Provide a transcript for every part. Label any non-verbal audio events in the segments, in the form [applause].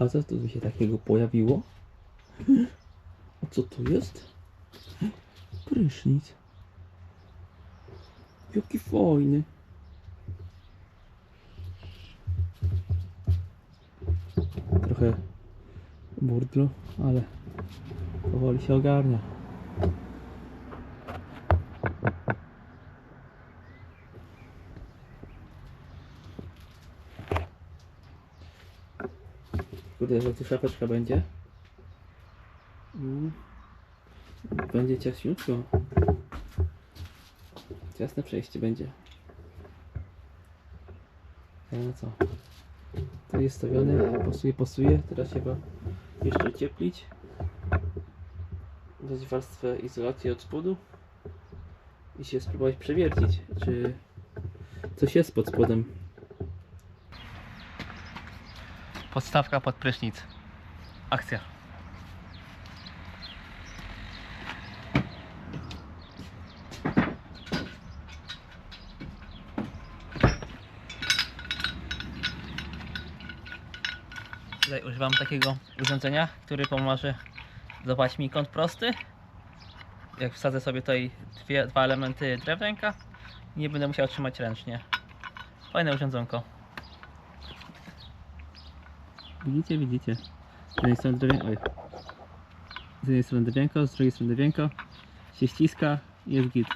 A co tu się takiego pojawiło? A co to jest? Prysznic. Jaki fajny. Trochę burdlu, ale powoli się ogarnia. Że tu szafeczka będzie. Mm. Będzie ciasniutko. Ciasne przejście będzie. Ale no co? To jest stawione, pasuje, pasuje. Teraz trzeba jeszcze ocieplić. Dać warstwę izolacji od spodu. I się spróbować przewiercić, czy coś jest pod spodem. Podstawka pod prysznic. Akcja. Tutaj używam takiego urządzenia, który pomoże złapać mi kąt prosty. Jak wsadzę sobie tutaj dwie, dwa elementy drewnenka, nie będę musiał trzymać ręcznie. Fajne urządzonko. Widzicie, widzicie. Z jednej strony drewienko, oj. Z jednej strony drewienko, z drugiej strony drewienko. Się ściska i jest git.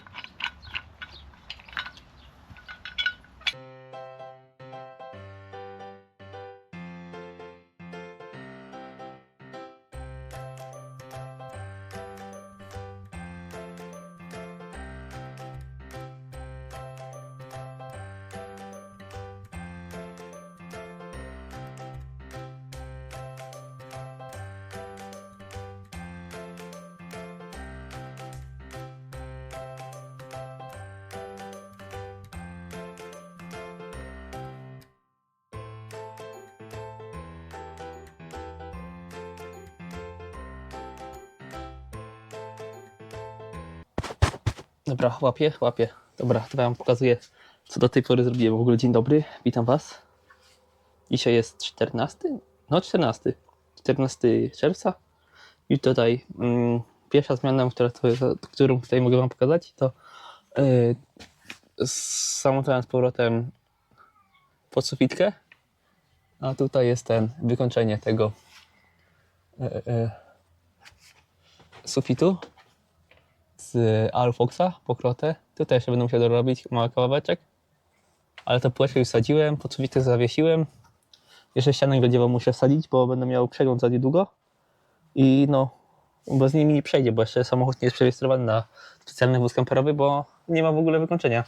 Dobra, łapię, łapię. Dobra, to wam pokazuję, co do tej pory zrobiłem. W ogóle dzień dobry, witam was. Dzisiaj jest 14? No 14. 14 czerwca. I tutaj mm, pierwsza zmiana, która, którą tutaj mogę wam pokazać, to yy, z powrotem pod sufitkę. A tutaj jest ten, wykończenie tego yy, yy, sufitu z Alfoxa pokrotę. Tutaj jeszcze będę musiał dorobić mały kawałeczek. Ale to półeczkę już wsadziłem, pod sufitę zawiesiłem. Jeszcze ścianę grodziewą muszę wsadzić, bo będę miał przegląd za niedługo. I no, bo z nimi nie przejdzie, bo jeszcze samochód nie jest przerejestrowany na specjalny wóz kamperowy, bo nie ma w ogóle wykończenia.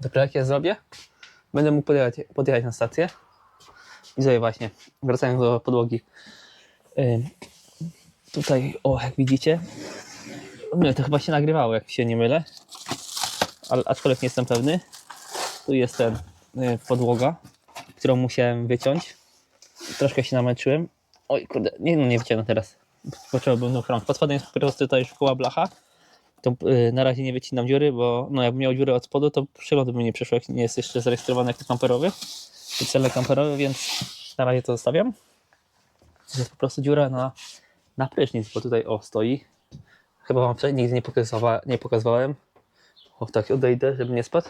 Dopiero jak ja zrobię, będę mógł podjechać, podjechać na stację. I sobie właśnie, wracając do podłogi. Ym, tutaj, o, jak widzicie, nie, to chyba się nagrywało, jak się nie mylę. Ale, aczkolwiek nie jestem pewny. Tu jest ten y, podłoga, którą musiałem wyciąć. Troszkę się namęczyłem. Oj, kurde, nie, no nie wyciągnę teraz. Potrzebowałbym nóg rąk. Pod jest po prostu tutaj szkoła blacha. To y, na razie nie wycinam dziury, bo no, jakbym miał dziurę od spodu, to przegląd by nie przeszło, jak nie jest jeszcze zarejestrowany jako kamperowy. Cele kamperowy, więc na razie to zostawiam. To jest po prostu dziura na, na prysznic, bo tutaj o stoi Chyba wam wcześniej nigdy nie, pokazywa, nie pokazywałem. O, tak odejdę, żeby nie spadł.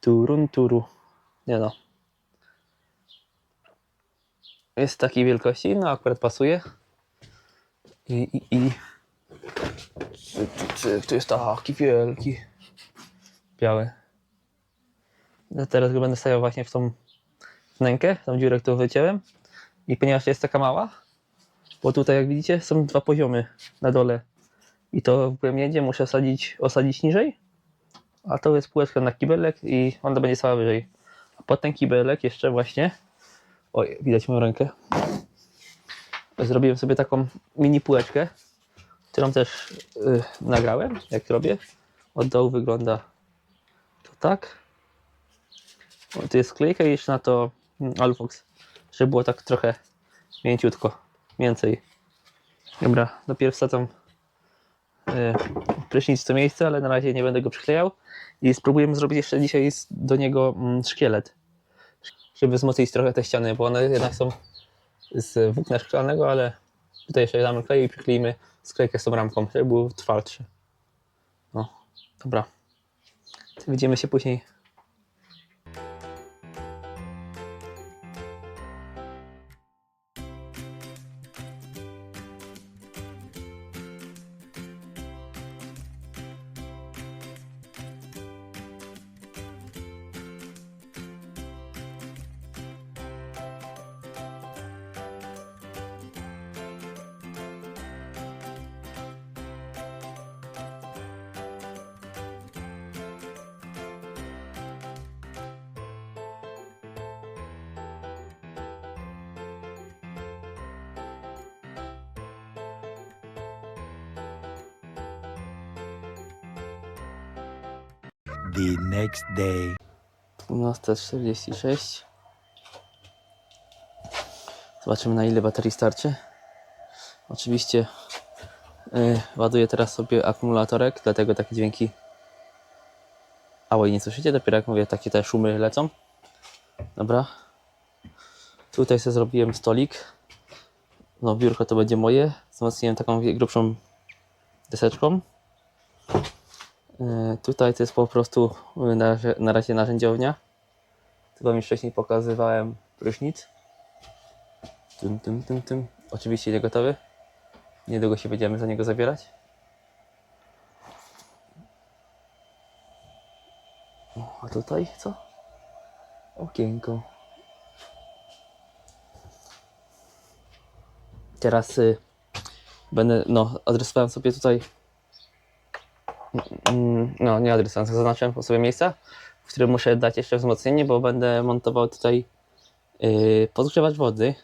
Turun, turu. Nie no. Jest takiej wielkości, no akurat pasuje. I, i, i. Cyk, to jest taki wielki. Biały. No teraz go będę stawiał właśnie w tą wnękę, tą dziurę, którą wyciąłem. I ponieważ jest taka mała, bo tutaj jak widzicie są dwa poziomy na dole i to w głębiedzie muszę osadzić, osadzić niżej, a to jest półeczka na kibelek i ona będzie stała wyżej. A pod ten kibelek jeszcze właśnie, oj, widać moją rękę, zrobiłem sobie taką mini półeczkę, którą też yy, nagrałem, jak robię. Od dołu wygląda to tak. O, tu jest sklejka i jeszcze na to mm, Alfox, żeby było tak trochę mięciutko, więcej. Dobra, dopiero wsadzam prysznic w to miejsce, ale na razie nie będę go przyklejał. I spróbujemy zrobić jeszcze dzisiaj do niego mm, szkielet, żeby wzmocnić trochę te ściany, bo one jednak są z włókna szklanego, ale tutaj jeszcze damy klej i przykleimy sklejkę z tą ramką, żeby był twardszy. No, dobra. Widzimy się później. The next day. 12.46 Zobaczymy na ile baterii starczy. Oczywiście yy, ładuję teraz sobie akumulatorek, dlatego takie dźwięki Ałej nie słyszycie, dopiero jak mówię takie te szumy lecą. Dobra. Tutaj sobie zrobiłem stolik. No biurko to będzie moje. Wzmocniłem taką grubszą deseczką. E, Tutaj to jest po prostu e, na razie, na razie narzędziownia. Tu wam już wcześniej pokazywałem prysznic. Tym, tym, tym, tym. Oczywiście nie gotowy. Niedługo się będziemy za niego zabierać. A tutaj co? Okienko. Teraz y, będę, no, adresowałem sobie tutaj no nie adresem, zaznaczyłem sobie miejsca, w którym muszę dać jeszcze wzmocnienie, bo będę montował tutaj yy, podgrzewacz wody.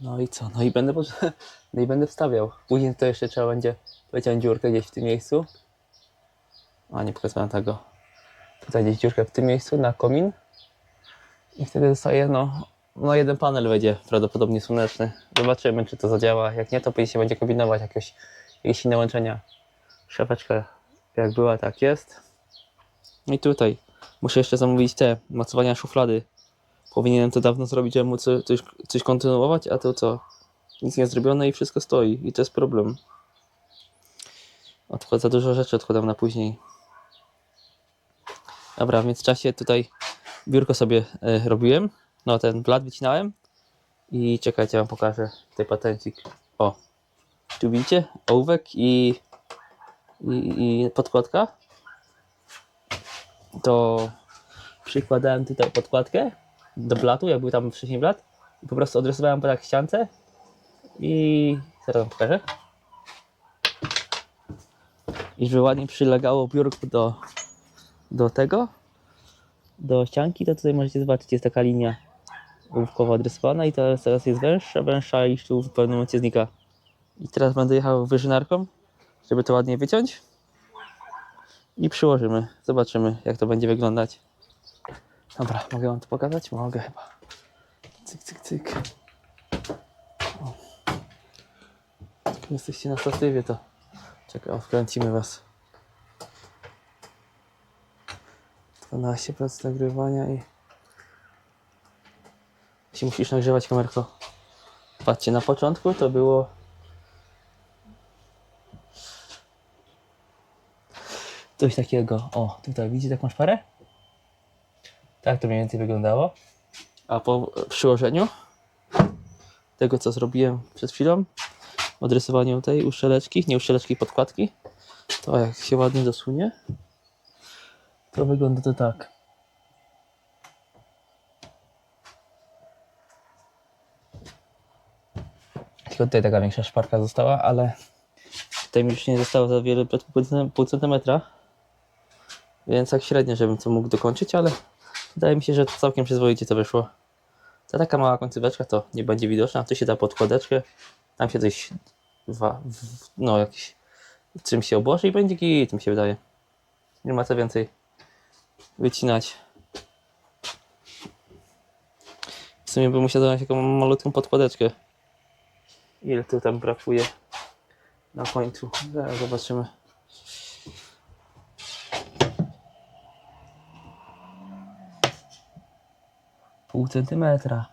No i co? No i będę, [laughs] no i będę wstawiał. Później to jeszcze trzeba będzie wyciąć dziurkę gdzieś w tym miejscu. A nie pokazałem tego. Tutaj gdzieś dziurkę w tym miejscu na komin. I wtedy zostaje no, no jeden panel będzie prawdopodobnie słoneczny. Zobaczymy czy to zadziała. Jak nie to później się będzie kombinować jakieś, jakieś inne łączenia szafeczka jak była, tak jest. I tutaj muszę jeszcze zamówić te mocowania szuflady. Powinienem to dawno zrobić, żeby móc coś, coś kontynuować, a to co? Nic nie zrobione i wszystko stoi. I to jest problem. Odkład za dużo rzeczy odkładam na później. Dobra, w międzyczasie tutaj biurko sobie e, robiłem. No ten blat wycinałem. I czekajcie, wam pokażę tutaj patencik. O, tu widzicie? Ołówek i i, i podkładka, to przykładałem tutaj podkładkę do blatu, jak był tam wcześniej blat. I po prostu odrysowałem po tak ściance. I zaraz wam pokażę. I żeby ładnie przylegało biurko do, do tego, do ścianki, to tutaj możecie zobaczyć, jest taka linia ołówkowo adresowana i teraz, teraz jest węższa, węższa i tu w pewnym momencie znika. I teraz będę jechał wyżynarką żeby to ładnie wyciąć i przyłożymy. Zobaczymy, jak to będzie wyglądać. Dobra, mogę wam to pokazać? Mogę chyba. Cyk, cyk, cyk. O. Jesteście na statywie, to czekaj, wkręcimy was. 12% nagrywania i się musisz nagrzewać kamerko. Patrzcie, na początku to było coś takiego. O, tutaj widzicie taką szparę? Tak to mniej więcej wyglądało. A po przyłożeniu tego, co zrobiłem przed chwilą, odrysowaniu tej uszczeleczki, nie uszczeleczki, podkładki, to jak się ładnie dosunie, to wygląda to tak. Tylko tutaj taka większa szparka została, ale tutaj mi już nie zostało za wiele, pół cen- pół centymetra. Więc tak średnio, żebym to mógł dokończyć, ale wydaje mi się, że całkiem przyzwoicie to wyszło. Ta taka mała końcóweczka to nie będzie widoczna, tu się da podkładeczkę, tam się coś, wa, w, no jakiś, czym się obłoży i będzie git, mi się wydaje. Nie ma co więcej wycinać. W sumie bym musiał dodać taką malutką podkładeczkę. Ile tu tam brakuje na końcu? Zaraz zobaczymy. Pół centymetra.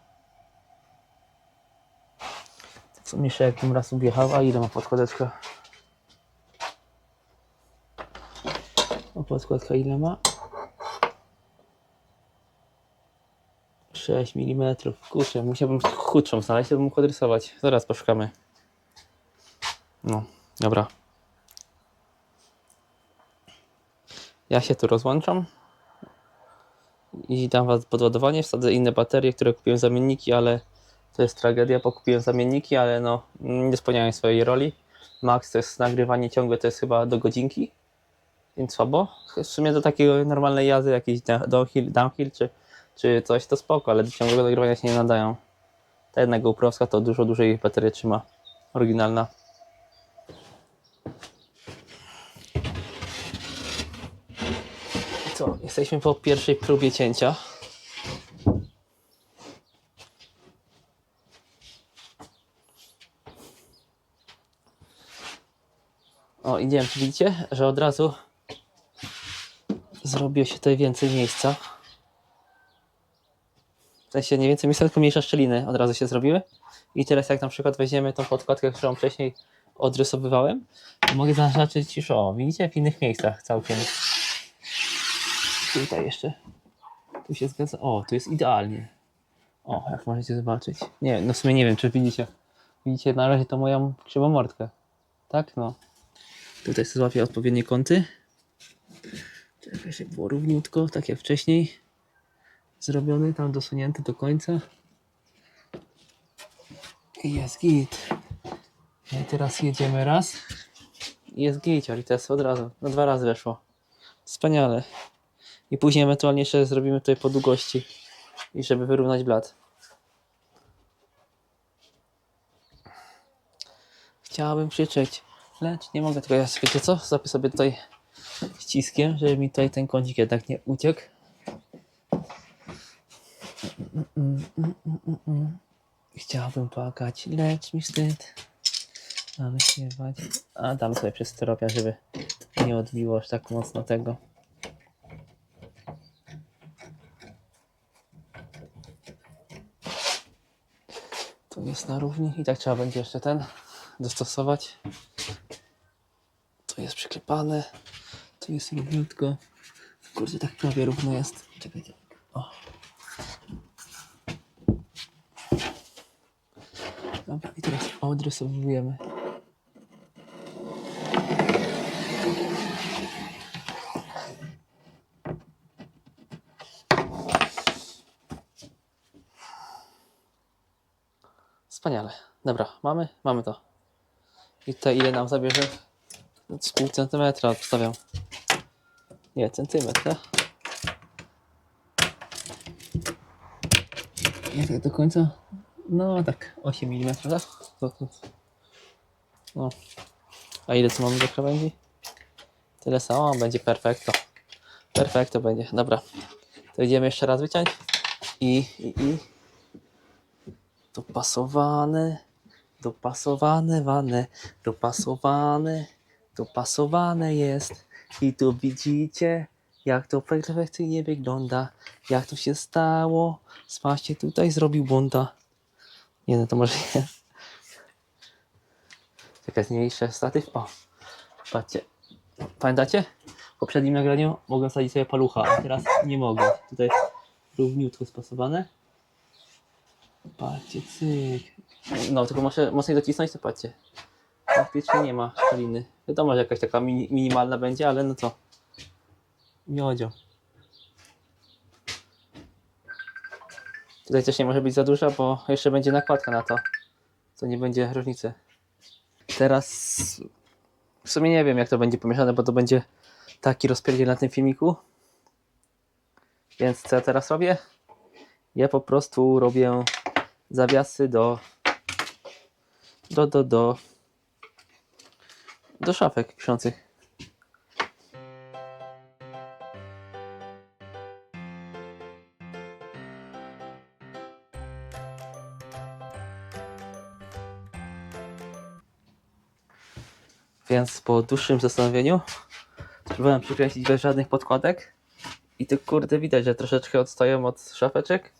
Co mi jeszcze jakim raz wjechała? Ile ma podkładeczka? A podkładka ile ma? 6 mm. Kurczę, musiałbym chudszą znaleźć, to bym mógł odrysować. Zaraz poszukamy. No, dobra. Ja się tu rozłączam i dam was podładowanie. Wsadzę inne baterie, które kupiłem zamienniki, ale to jest tragedia, bo kupiłem zamienniki, ale no nie spełniają swojej roli. Max to jest nagrywanie ciągłe, to jest chyba do godzinki, więc słabo. W sumie do takiego normalnej jazdy, jakiś downhill, downhill czy, czy coś, to spoko, ale do ciągłego nagrywania się nie nadają. Ta jedna GoProwska to dużo dłużej baterię trzyma. Oryginalna. Co, jesteśmy po pierwszej próbie cięcia. O, i nie wiem, czy widzicie, że od razu zrobiło się tutaj więcej miejsca. W sensie nie więcej miejsca, tylko mniejsze szczeliny od razu się zrobiły. I teraz jak na przykład weźmiemy tą podkładkę, którą wcześniej odrysowywałem, to mogę zaznaczyć już, o, widzicie, w innych miejscach całkiem. Tutaj jeszcze. Tu się zgadza. O, tu jest idealnie. O, jak możecie zobaczyć. Nie, no w sumie nie wiem, czy widzicie. Widzicie na razie to moją krzywą mordkę. Tak? No. Tutaj sobie złapię odpowiednie kąty. Czekaj, żeby było równiutko, tak jak wcześniej. Zrobiony, tam dosunięty do końca. I jest git. I teraz jedziemy raz. I jest git, ale teraz od razu. No dwa razy weszło. Wspaniale. I później ewentualnie jeszcze zrobimy tutaj po długości. I żeby wyrównać blat. Chciałabym krzyczeć, lecz nie mogę tylko ja wiecie co? Zrobię sobie tutaj ściskiem, żeby mi tutaj ten kącik jednak nie uciekł. Chciałbym płakać, lecz mi wstyd. Mamy śpiewać. A dam sobie przez styropia, żeby nie odbiło aż tak mocno tego. Tu jest na równi i tak trzeba będzie jeszcze ten dostosować. Tu jest przyklepane. Tu jest równiutko. Kurde, tak prawie równo jest. Czekajcie. O. Dobra, i teraz odrysowujemy. Wspaniale. Dobra, mamy? Mamy to. I tutaj ile nam zabierze? Z pół centymetra odstawiam. Nie, centymetr, tak? Nie tak do końca. No tak, 8 mm, tak? To, to. No. A ile co mamy do krawędzi? Tyle samo, będzie perfekto. Perfekto będzie, dobra. To idziemy jeszcze raz wyciąć. I, i, i. Dopasowane, dopasowane, wane, dopasowane, dopasowane jest. I tu widzicie, jak to perfekcyjnie wygląda, jak to się stało. Spaście tutaj zrobił błąda. Nie no, to może nie. Jakaś mniejsza statyw. O, patrzcie. Pamiętacie? W poprzednim nagraniu mogłem sadzić sobie palucha, a teraz nie mogę. Tutaj równiutko spasowane. Patrzcie, cyk. No, tylko muszę mocniej docisnąć, to patrzcie. Praktycznie nie ma szczeliny. Wiadomo, że jakaś taka mini, minimalna będzie, ale no co. Miodzio. Tutaj też nie może być za duża, bo jeszcze będzie nakładka na to. To nie będzie różnicy. Teraz w sumie nie wiem jak to będzie pomieszane, bo to będzie taki rozpierdziel na tym filmiku. Więc co ja teraz robię? Ja po prostu robię zawiasy do do, do, do do szafek piszących. Więc po dłuższym zastanowieniu spróbowałem przykręcić bez żadnych podkładek i tu kurde widać, że troszeczkę odstają od szafeczek,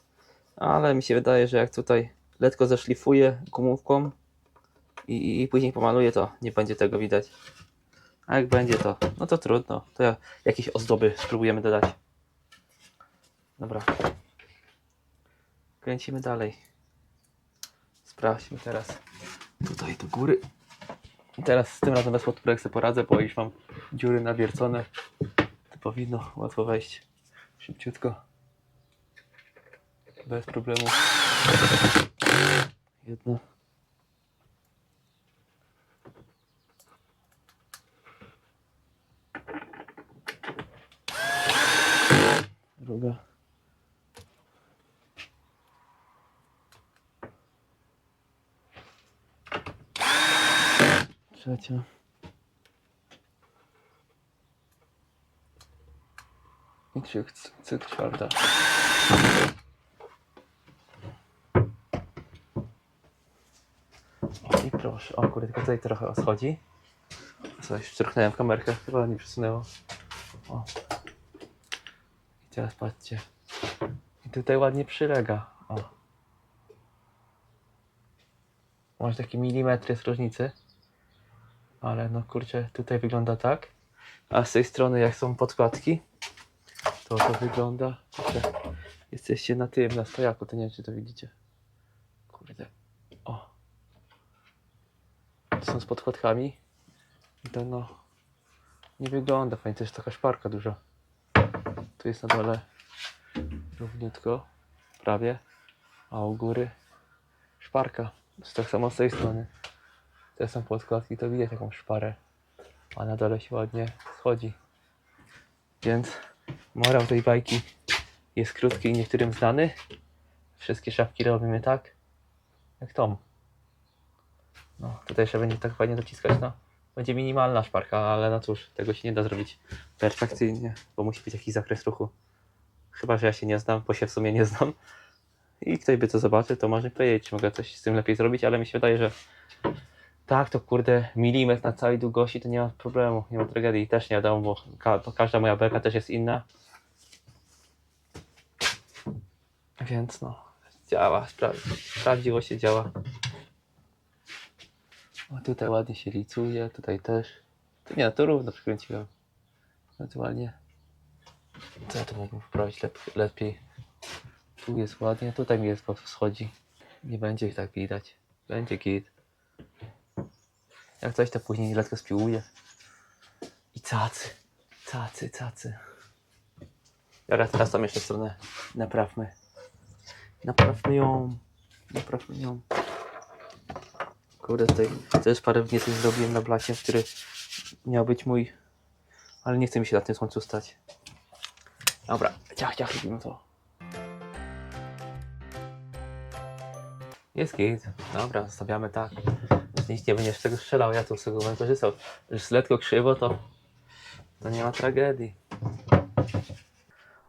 ale mi się wydaje, że jak tutaj letko zeszlifuję gumówką, i, I później pomaluję to, nie będzie tego widać. A jak będzie to, no to trudno. To ja jakieś ozdoby spróbujemy dodać. Dobra. Kręcimy dalej. Sprawdźmy teraz. Tutaj do góry. I teraz z tym razem bez podpórek sobie poradzę, bo już mam dziury nawiercone. To powinno łatwo wejść. Szybciutko. Bez problemu. Jedno. Druga. Trzecia. I czwarta. I proszę. O kurde, tylko tutaj trochę schodzi. Coś szturchnąłem kamerkę, chyba nie przesunęło. O. Teraz patrzcie. I tutaj ładnie przylega. O. Może taki milimetr jest różnicy. Ale no kurczę, tutaj wygląda tak. A z tej strony jak są podkładki, to to wygląda. Kurczę, jesteście na tym, na stojaku, to nie wiem czy to widzicie. Kurde. O. To są z podkładkami. I to no. Nie wygląda fajnie, to jest taka szparka duża. Tu jest na dole równiutko, prawie. A u góry szparka. Jest tak samo z tej strony. Te są podkładki, to widać jaką szparę. A na dole się ładnie schodzi. Więc morał tej bajki jest krótki i niektórym znany. Wszystkie szafki robimy tak, jak tą. No, tutaj jeszcze będzie tak fajnie dociskać, no. Będzie minimalna szparka, ale no cóż, tego się nie da zrobić perfekcyjnie, bo musi być jakiś zakres ruchu. Chyba, że ja się nie znam, bo się w sumie nie znam. I ktoś by to zobaczył, to może powiedzieć, czy mogę coś z tym lepiej zrobić, ale mi się wydaje, że tak, to kurde, milimetr na całej długości to nie ma problemu, nie ma tragedii. Też nie wiadomo, bo ka każda moja belka też jest inna. Więc no, działa, spra sprawdziło się, działa. O, tutaj ładnie się licuje, tutaj też. To nie, to równo przykręciłem. Ewentualnie. Co ja tu mógłbym poprawić lep lepiej? Tu jest ładnie, tutaj mi jest po schodzi. Nie będzie ich tak widać. Będzie git. Jak coś, to później letko spiłuję. I cacy. Cacy, cacy. Dobra, teraz tam jeszcze stronę naprawmy. Naprawmy ją. Naprawmy ją. Kurde, tutaj też parę wniesień zrobiłem na blacie, który miał być mój. Ale nie chce mi się na tym słońcu stać. Dobra, ciach, ciach, robimy to. Jest git. Dobra, zostawiamy tak. Nikt nie będzie tego strzelał, ja tu z tego będę korzystał. Że lekko krzywo, to, to nie ma tragedii.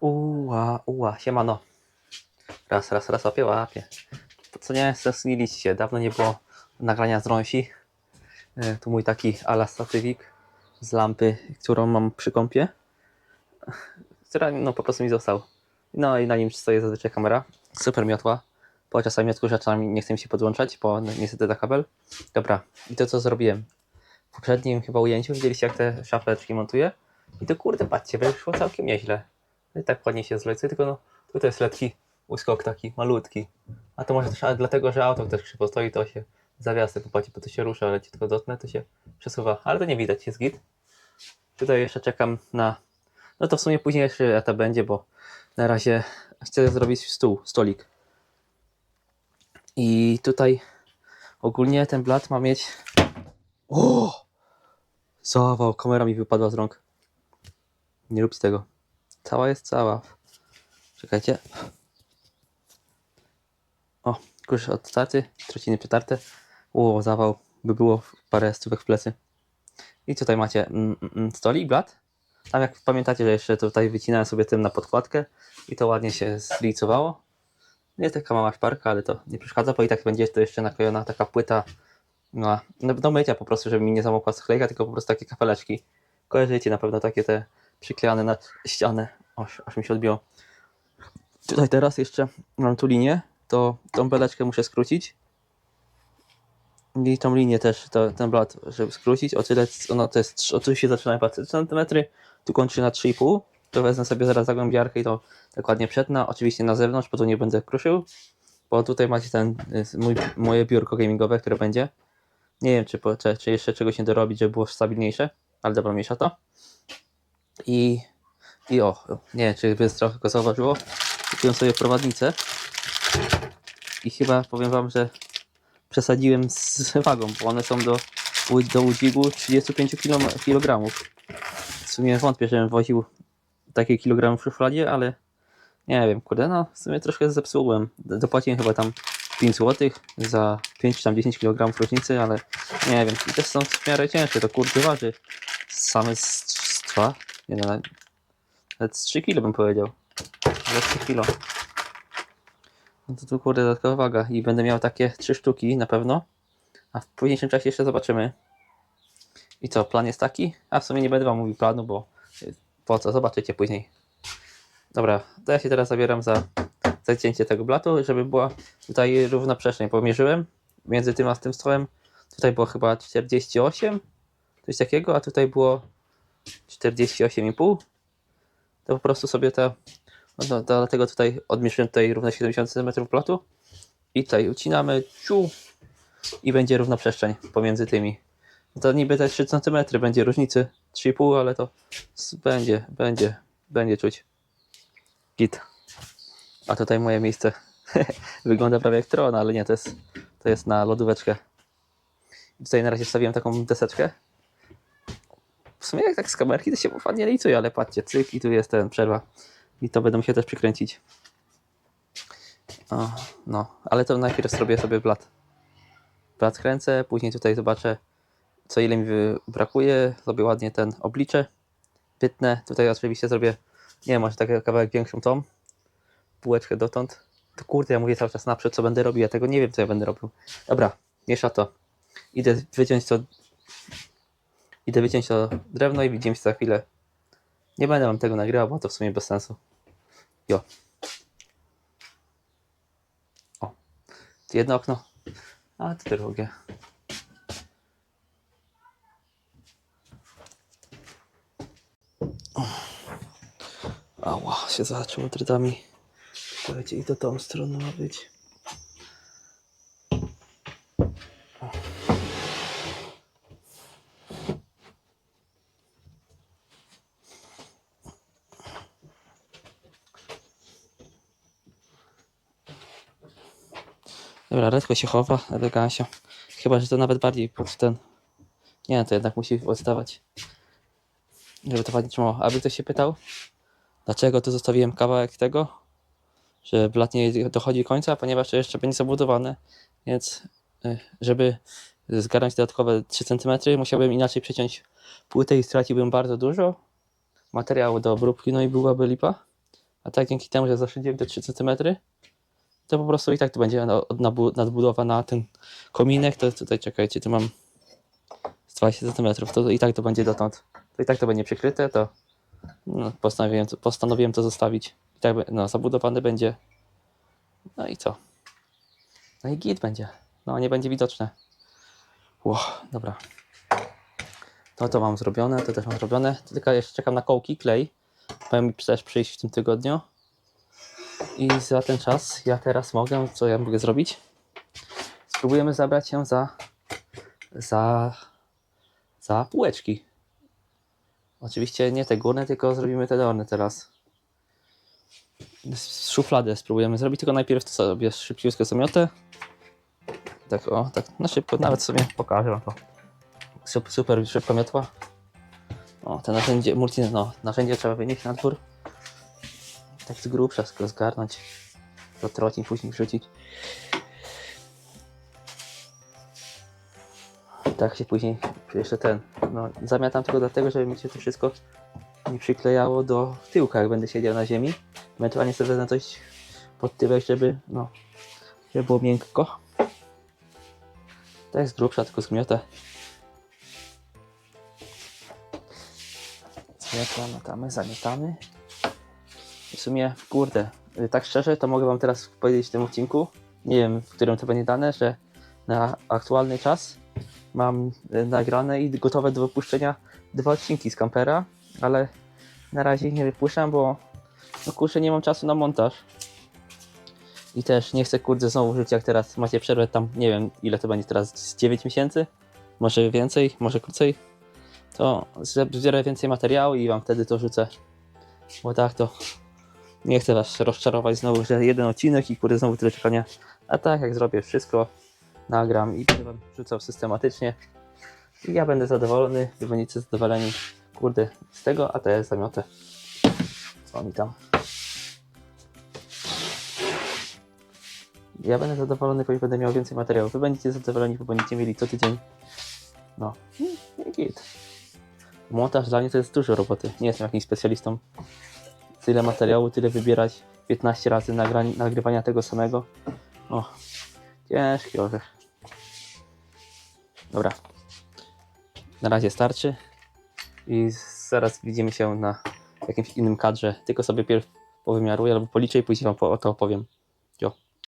Uła, uła, siemano. Raz, raz, raz łapie, łapie. To co nie, stresniliście się, dawno nie było nagrania z rąsi. E, Tu mój taki ala statywik z lampy, którą mam przy kąpie. Która no po prostu mi został. No i na nim stoi zazwyczaj kamera. Super miotła. Bo czasami odkurzacz czasami nie chce mi się podłączać, bo niestety za kabel. Dobra, i to co zrobiłem. W poprzednim chyba ujęciu widzieliście jak te szafleczki montuję. I to kurde, patrzcie, wyszło całkiem nieźle. I tak ładnie się zlecę, tylko no tutaj jest lekki uskok taki, malutki. A to może też dlatego, że auto też krzywo stoi, to się zawiasy popatrzcie, bo to się rusza, ale ci tylko dotknę, to się przesuwa. Ale to nie widać, jest git. Tutaj jeszcze czekam na... No to w sumie później jeszcze to będzie, bo na razie chcę zrobić stół, stolik. I tutaj ogólnie ten blat ma mieć. O! Zawał, kamera mi wypadła z rąk. Nie róbcie tego. Cała jest cała. Czekajcie. O, kurz odtarty, trzeciny przetarte. O, zawał, by było parę stówek w plecy. I tutaj macie mm, mm, stolik, blat. Tam jak pamiętacie, że jeszcze tutaj wycinałem sobie tym na podkładkę i to ładnie się zlicowało. Nie taka mała szparka, ale to nie przeszkadza, bo i tak będzie to jeszcze naklejona taka płyta no, no, do mycia po prostu, żeby mi nie zamokła sklejka, tylko po prostu takie kapeleczki. Kojarzycie na pewno takie te przyklejane na ścianę. Oż, aż mi się odbiło. Tutaj teraz jeszcze mam tu linię, to tą beleczkę muszę skrócić. I tą linię też, to, ten blat, żeby skrócić, o tyle, ono to jest, o tu się zaczyna chyba 3 cm, tu kończy na 3,5, to wezmę sobie zaraz zagłębiarkę i to dokładnie przetnę, oczywiście na zewnątrz, bo tu nie będę kruszył, bo tutaj macie ten, y, mój, moje biurko gamingowe, które będzie, nie wiem, czy, czy, czy jeszcze czegoś nie dorobić, żeby było stabilniejsze, ale dobra, mniejsza to. I, i o, nie wiem, czy by trochę go zauważyło, kupiłem sobie prowadnicę i chyba powiem wam, że przesadziłem z wagą, bo one są do, do udźwigu 35 kg. W sumie wątpię, żebym woził takie kilogramy w szufladzie, ale nie wiem, kurde, no w sumie troszkę zepsułem. Dopłaciłem chyba tam 5 zł za 5 czy tam 10 kg różnicy, ale nie wiem, i też są w miarę ciężkie, to kurde waży same z, z 2, nie no, nawet z 3 kg bym powiedział. Za 3 kg. No to tu kurde dodatkowa waga i będę miał takie trzy sztuki na pewno. A w późniejszym czasie jeszcze zobaczymy. I co, plan jest taki? A w sumie nie będę wam mówił planu, bo po co, zobaczycie później. Dobra, to ja się teraz zabieram za zacięcie tego blatu, żeby była tutaj równa przestrzeń. Pomierzyłem między tym a tym stołem. Tutaj było chyba 48, coś takiego, a tutaj było 48,5. To po prostu sobie te no to dlatego tutaj odmierzyłem tutaj równe 70 cm platu i tutaj ucinamy ciu i będzie równa przestrzeń pomiędzy tymi. To niby te 3 cm będzie różnicy 3,5, ale to będzie, będzie, będzie czuć. Git. A tutaj moje miejsce [laughs] wygląda prawie jak tron, ale nie, to jest, to jest na lodóweczkę. I tutaj na razie wstawiłem taką deseczkę. W sumie jak tak z kamerki to się ładnie licuje, ale patrzcie, cyk i tu jest ten przerwa. I to będę musiał też przykręcić. O, no, ale to najpierw zrobię sobie blat. Blat kręcę, później tutaj zobaczę, co ile mi brakuje. Zrobię ładnie ten oblicze. Wytnę. Tutaj oczywiście zrobię, nie wiem, może taki kawałek większą tą. Półeczkę dotąd. To kurde, ja mówię cały czas naprzód, co będę robił. Ja tego nie wiem, co ja będę robił. Dobra, miesza to. Idę wyciąć to. Idę wyciąć to drewno i widzimy się za chwilę. Nie będę wam tego nagrywał, bo to w sumie bez sensu. Jo. O. Jedno okno, a tu drugie. Ała, się zaczęło drydami. Słuchajcie, i to tą stronę ma być. Dobra, Redko się chowa, elegancja. Chyba, że to nawet bardziej pod ten... Nie, to jednak musi odstawać. Żeby to ładnie trzymało. Aby ktoś się pytał, dlaczego tu zostawiłem kawałek tego, że blat nie dochodzi końca, ponieważ to jeszcze będzie zabudowane, więc y, żeby zgarnąć dodatkowe 3 cm, musiałbym inaczej przeciąć płytę i straciłbym bardzo dużo materiału do obróbki, no i byłaby lipa. A tak dzięki temu, że zaszydziłem te 3 cm, to po prostu i tak to będzie nadbudowa na ten kominek, to tutaj czekajcie, tu mam z 20 cm, to i tak to będzie dotąd, to i tak to będzie przykryte, to no, postanowiłem, postanowiłem to zostawić. I tak, no, zabudowane będzie, no i co? No i git będzie, no nie będzie widoczne. Ło, dobra. To to mam zrobione, to też mam zrobione, tylko jeszcze czekam na kołki, klej, mają mi też przyjść w tym tygodniu. I za ten czas ja teraz mogę, co ja mogę zrobić? Spróbujemy zabrać się za za za półeczki. Oczywiście nie te górne, tylko zrobimy te dolne teraz. Szufladę spróbujemy zrobić, tylko najpierw to sobie szybciutko zamiotę. Tak o, tak na szybko, nawet sobie pokażę wam to. Super, super szybko miotła. O, te narzędzie, multi, no, narzędzie trzeba wynieść na dwór tak z grubsza zgarnąć, do trocin później wrzucić. Tak się później jeszcze ten, no zamiatam tylko dlatego, żeby mi się to wszystko nie przyklejało do tyłka, jak będę siedział na ziemi. Ewentualnie sobie wezmę coś pod tyłek, żeby, no, żeby było miękko. Tak z grubsza, tylko zgniotę. Zamiatamy, zamiatamy. W sumie, kurde, y, tak szczerze, to mogę wam teraz powiedzieć w tym odcinku, nie wiem, w którym to będzie dane, że na aktualny czas mam e, nagrane i gotowe do wypuszczenia dwa odcinki z kampera, ale na razie ich nie wypuszczam, bo no kurczę nie mam czasu na montaż. I też nie chcę kurde znowu żyć jak teraz macie przerwę tam, nie wiem ile to będzie teraz, z 9 miesięcy? Może więcej, może krócej? To zbiorę więcej materiału i wam wtedy to rzucę. Bo tak to nie chcę was rozczarować znowu, że jeden odcinek i kurde znowu tyle czekania. A tak jak zrobię wszystko, nagram i będę wam rzucał systematycznie. I ja będę zadowolony, wy będziecie zadowoleni kurde z tego, a to jest zamiotę. Co mi tam? Ja będę zadowolony, bo będę miał więcej materiałów. Wy będziecie zadowoleni, bo będziecie mieli co tydzień. No, i git. Montaż dla mnie to jest dużo roboty. Nie jestem jakimś specjalistą. Tyle materiału, tyle wybierać. 15 razy nagrań, nagrywania tego samego. O, ciężki orzech. Dobra. Na razie starczy. I zaraz widzimy się na jakimś innym kadrze. Tylko sobie pierw powymiaruję albo policzę i później wam o to opowiem.